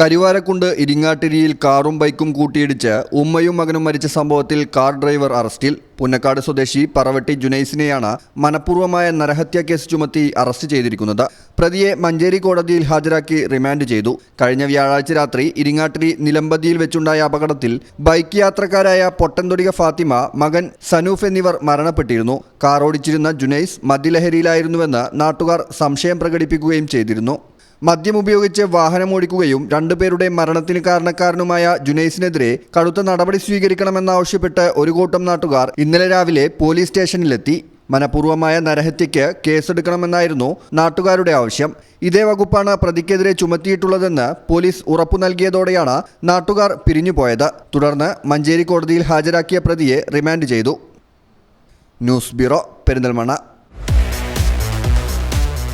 കരുവാരക്കുണ്ട് ഇരിങ്ങാട്ടിരിയിൽ കാറും ബൈക്കും കൂട്ടിയിടിച്ച് ഉമ്മയും മകനും മരിച്ച സംഭവത്തിൽ കാർ ഡ്രൈവർ അറസ്റ്റിൽ. പുന്നക്കാട് സ്വദേശി പറവട്ടി ജുനൈസിനെയാണ് മനഃപൂർവമായ നരഹത്യാ കേസ് ചുമത്തി അറസ്റ്റ് ചെയ്തിരിക്കുന്നത്. പ്രതിയെ മഞ്ചേരി കോടതിയിൽ ഹാജരാക്കി റിമാൻഡ് ചെയ്തു. കഴിഞ്ഞ വ്യാഴാഴ്ച രാത്രി ഇരിങ്ങാട്ടിരി നിലമ്പതിയിൽ വെച്ചുണ്ടായ അപകടത്തിൽ ബൈക്ക് യാത്രക്കാരായ പൊട്ടൻതൊടിക ഫാത്തിമ മകൻ സനൂഫ് എന്നിവർ മരണപ്പെട്ടിരുന്നു. കാറോടിച്ചിരുന്ന ജുനൈസ് മദ്യലഹരിയിലായിരുന്നുവെന്ന് നാട്ടുകാർ സംശയം പ്രകടിപ്പിക്കുകയും ചെയ്തിരുന്നു. മദ്യം ഉപയോഗിച്ച് വാഹനമോടിക്കുകയും രണ്ടുപേരുടെ മരണത്തിന് കാരണക്കാരനുമായ ജുനൈസിനെതിരെ കടുത്ത നടപടി സ്വീകരിക്കണമെന്നാവശ്യപ്പെട്ട് ഒരു കൂട്ടം നാട്ടുകാർ ഇന്നലെ രാവിലെ പോലീസ് സ്റ്റേഷനിലെത്തി. മനഃപൂർവമായ നരഹത്യയ്ക്ക് കേസെടുക്കണമെന്നായിരുന്നു നാട്ടുകാരുടെ ആവശ്യം. ഇതേ വകുപ്പാണ് പ്രതിക്കെതിരെ ചുമത്തിയിട്ടുള്ളതെന്ന് പോലീസ് ഉറപ്പു നൽകിയതോടെയാണ് നാട്ടുകാർ പിരിഞ്ഞുപോയത്. തുടർന്ന് മഞ്ചേരി കോടതിയിൽ ഹാജരാക്കിയ പ്രതിയെ റിമാൻഡ് ചെയ്തു. News bureau Perinthalmanna.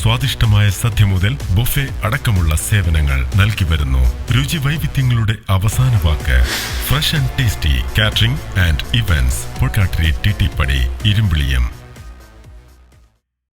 സ്വാദിഷ്ടമായ സദ്യ മുതൽ ബൊഫെ അടക്കമുള്ള സേവനങ്ങൾ നൽകി വരുന്നു. രുചി വൈവിധ്യങ്ങളുടെ അവസാന വാക്ക്. Fresh and tasty catering and events. T Padi Irumbiliyam.